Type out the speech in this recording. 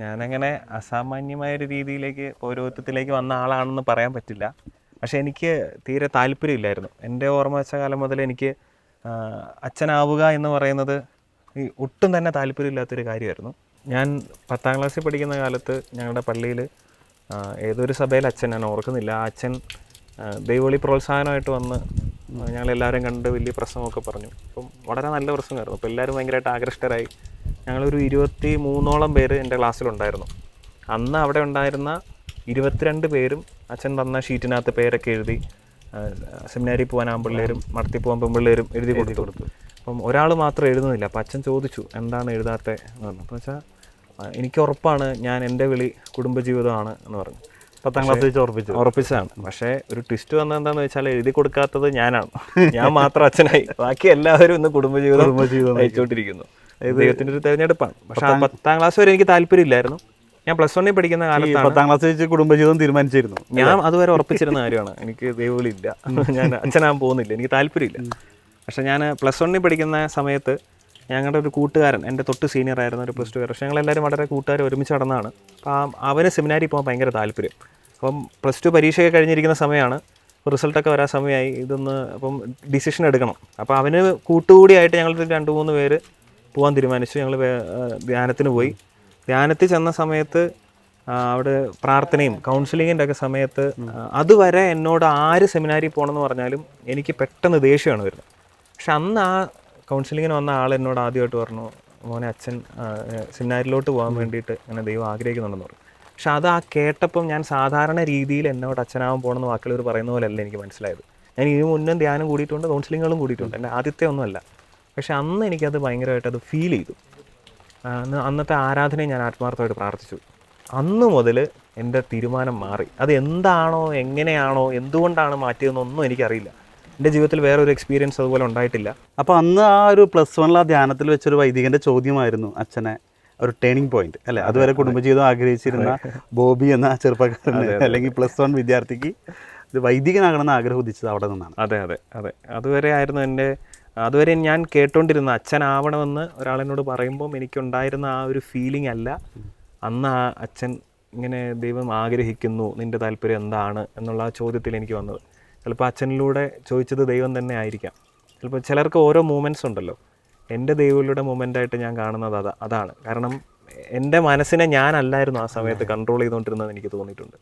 ഞാനങ്ങനെ അസാമാന്യമായ ഒരു രീതിയിലേക്ക് പൗരോഹിത്യത്തിലേക്ക് വന്ന ആളാണെന്ന് പറയാൻ പറ്റില്ല. പക്ഷെ എനിക്ക് തീരെ താല്പര്യമില്ലായിരുന്നു. എന്റെ ഓർമ്മ വെച്ച കാലം മുതൽ എനിക്ക് അച്ഛനാവുക എന്ന് പറയുന്നത് ഈ ഒട്ടും തന്നെ താല്പര്യമില്ലാത്തൊരു കാര്യമായിരുന്നു. ഞാൻ പത്താം ക്ലാസ്സിൽ പഠിക്കുന്ന കാലത്ത് ഞങ്ങളുടെ പള്ളിയിൽ ഏതൊരു സഭയിൽ അച്ഛൻ ഞാൻ ഓർക്കുന്നില്ല. ആ അച്ഛൻ ദൈവളി പ്രോത്സാഹനമായിട്ട് വന്ന് ഞങ്ങളെല്ലാവരും കണ്ട് വലിയ പ്രസംഗമൊക്കെ പറഞ്ഞു. അപ്പം വളരെ നല്ല പ്രസംഗമായിരുന്നു. അപ്പോൾ എല്ലാവരും ഭയങ്കരമായിട്ട് ആകൃഷ്ടരായി. ഞങ്ങളൊരു ഇരുപത്തി മൂന്നോളം പേര് എന്റെ ക്ലാസ്സിലുണ്ടായിരുന്നു. അന്ന് അവിടെ ഉണ്ടായിരുന്ന ഇരുപത്തിരണ്ട് പേരും അച്ഛൻ തന്ന ഷീറ്റിനകത്ത് പേരൊക്കെ എഴുതി സെമിനാരി പോകാൻ ആമ്പിള്ളേരും മടത്തി പോകാൻ പെമ്പിള്ളേരും എഴുതി കൊടുത്തു. അപ്പം ഒരാൾ മാത്രം എഴുതുന്നില്ല. അപ്പം അച്ഛൻ ചോദിച്ചു എന്താണ് എഴുതാത്തത് എന്ന് പറഞ്ഞു. അപ്പോൾ വെച്ചാൽ എനിക്ക് ഉറപ്പാണ് ഞാൻ എന്റെ വിളി കുടുംബജീവിതമാണ് എന്ന് പറഞ്ഞു. പത്താം ക്ലാസ് വെച്ച് ഉറപ്പിച്ചു. ഉറപ്പിച്ചതാണ്. പക്ഷേ ഒരു ട്വിസ്റ്റ് വന്നത് എന്താണെന്ന് വെച്ചാൽ എഴുതി കൊടുക്കാത്തത് ഞാനാണ്. ഞാൻ മാത്രം അച്ഛനായി. ബാക്കി എല്ലാവരും ഇന്ന് കുടുംബജീവിതം കുടുംബജീവിതം നയിച്ചുകൊണ്ടിരിക്കുന്നു ദൈവത്തിന്റെ ഒരു തെരഞ്ഞെടുപ്പാണ്. പക്ഷെ ആ പത്താം ക്ലാസ് വരെ എനിക്ക് താല്പര്യമില്ലായിരുന്നു. ഞാൻ പ്ലസ് വണ്ണിൽ പഠിക്കുന്ന കാലത്ത് പത്താം ക്ലാസ് വെച്ച് കുടുംബജീവിതം തീരുമാനിച്ചിരുന്നു. ഞാൻ അതുവരെ ഉറപ്പിച്ചിരുന്ന കാര്യമാണ്. എനിക്ക് ദൈവവിളി ഇല്ല ഞാൻ അച്ഛനാൻ പോകുന്നില്ല. എനിക്ക് താല്പര്യമില്ല. പക്ഷെ ഞാൻ പ്ലസ് വണ്ണിൽ പഠിക്കുന്ന സമയത്ത് ഞങ്ങളുടെ ഒരു കൂട്ടുകാരൻ എന്റെ തൊട്ട് സീനിയർ ആയിരുന്ന ഒരു പ്ലസ് ടു പക്ഷേ ഞങ്ങളെല്ലാവരും വളരെ കൂട്ടുകാർ ഒരുമിച്ച് നടന്നതാണ് അപ്പം അവന് സെമിനാരിൽ പോകാൻ ഭയങ്കര താല്പര്യം. അപ്പം പ്ലസ് ടു പരീക്ഷയൊക്കെ കഴിഞ്ഞിരിക്കുന്ന സമയമാണ്. റിസൾട്ടൊക്കെ വരാൻ സമയമായി. ഇതൊന്ന് അപ്പം ഡിസിഷൻ എടുക്കണം. അപ്പോൾ അവന് കൂട്ടുകൂടിയായിട്ട് ഞങ്ങൾ രണ്ട് മൂന്ന് പേര് പോകാൻ തീരുമാനിച്ചു. ഞങ്ങൾ ധ്യാനത്തിന് പോയി. ധ്യാനത്തിൽ ചെന്ന സമയത്ത് അവിടെ പ്രാർത്ഥനയും കൗൺസിലിങ്ങിന്റെ ഒക്കെ സമയത്ത് അതുവരെ എന്നോട് ആര് സെമിനാരിൽ പോകണമെന്ന് പറഞ്ഞാലും എനിക്ക് പെട്ടെന്ന് ദേഷ്യമാണ് വരുന്നത്. പക്ഷെ അന്ന് ആ കൗൺസിലിങ്ങിന് വന്ന ആൾ എന്നോട് ആദ്യമായിട്ട് പറഞ്ഞു മോനെ അച്ഛൻ സെമിനാരിലോട്ട് പോകാൻ വേണ്ടിയിട്ട് അങ്ങനെ ദൈവം ആഗ്രഹിക്കുന്നുണ്ടെന്ന് പറഞ്ഞു. പക്ഷെ അത് ആ കേട്ടപ്പം ഞാൻ സാധാരണ രീതിയിൽ എന്നോട് അച്ഛനാവാൻ പോകണമെന്ന് വാക്കുകൾ പറയുന്ന പോലെയല്ല എനിക്ക് മനസ്സിലായത്. ഞാൻ ഇതിനു മുന്നേ ധ്യാനം കൂടിയിട്ടുണ്ട് കൗൺസിലിങ്ങുകളും കൂടിയിട്ടുണ്ട്. എന്റെ ആദ്യത്തെ ഒന്നുമല്ല. പക്ഷെ അന്ന് എനിക്കത് ഭയങ്കരമായിട്ട് അത് ഫീൽ ചെയ്തു. അന്ന് അന്നത്തെ ആരാധനയെ ഞാൻ ആത്മാർത്ഥമായിട്ട് പ്രാർത്ഥിച്ചു. അന്ന് മുതൽ എന്റെ തീരുമാനം മാറി. അത് എന്താണോ എങ്ങനെയാണോ എന്തുകൊണ്ടാണ് മാറ്റിയതെന്നൊന്നും എനിക്കറിയില്ല. എന്റെ ജീവിതത്തിൽ വേറെ ഒരു എക്സ്പീരിയൻസ് അതുപോലെ ഉണ്ടായിട്ടില്ല. അപ്പോൾ അന്ന് ആ ഒരു പ്ലസ് വണ്ണിൽ ആ ധ്യാനത്തിൽ വെച്ചൊരു വൈദികന്റെ ചോദ്യമായിരുന്നു അച്ഛനെ ഒരു ടേണിംഗ് പോയിന്റ് അല്ലെ? അതുവരെ കുടുംബജീവിതം ആഗ്രഹിച്ചിരുന്ന ബോബി എന്ന ചെറുപ്പക്കാരന് അല്ലെങ്കിൽ പ്ലസ് വൺ വിദ്യാർത്ഥിക്ക് ഇത് വൈദികനാകണമെന്ന് ആഗ്രഹം ഉദിച്ചത് അവിടെ നിന്നാണ്. അതെ അതെ അതെ. അതുവരെ ആയിരുന്നു എന്റെ അതുവരെ ഞാൻ കേട്ടോണ്ടിരുന്ന അച്ഛനാവണമെന്ന് ഒരാളെന്നോട് പറയുമ്പം എനിക്കുണ്ടായിരുന്ന ആ ഒരു ഫീലിംഗ് അല്ല. അന്ന് ആ അച്ഛൻ ഇങ്ങനെ ദൈവം ആഗ്രഹിക്കുന്നു നിന്റെ താല്പര്യം എന്താണ് എന്നുള്ള ആ ചോദ്യത്തിൽ എനിക്ക് വന്നത്. ചിലപ്പോൾ അച്ഛനിലൂടെ ചോദിച്ചത് ദൈവം തന്നെ ആയിരിക്കാം. ചിലപ്പോൾ ചിലർക്ക് ഓരോ മൂമെന്റ്സ് ഉണ്ടല്ലോ. എന്റെ ദൈവങ്ങളുടെ മൂമെന്റായിട്ട് ഞാൻ കാണുന്നത് അതാ അതാണ്. കാരണം എന്റെ മനസ്സിനെ ഞാനല്ലായിരുന്നു ആ സമയത്ത് കൺട്രോൾ ചെയ്തുകൊണ്ടിരുന്നത് എനിക്ക് തോന്നിയിട്ടുണ്ട്.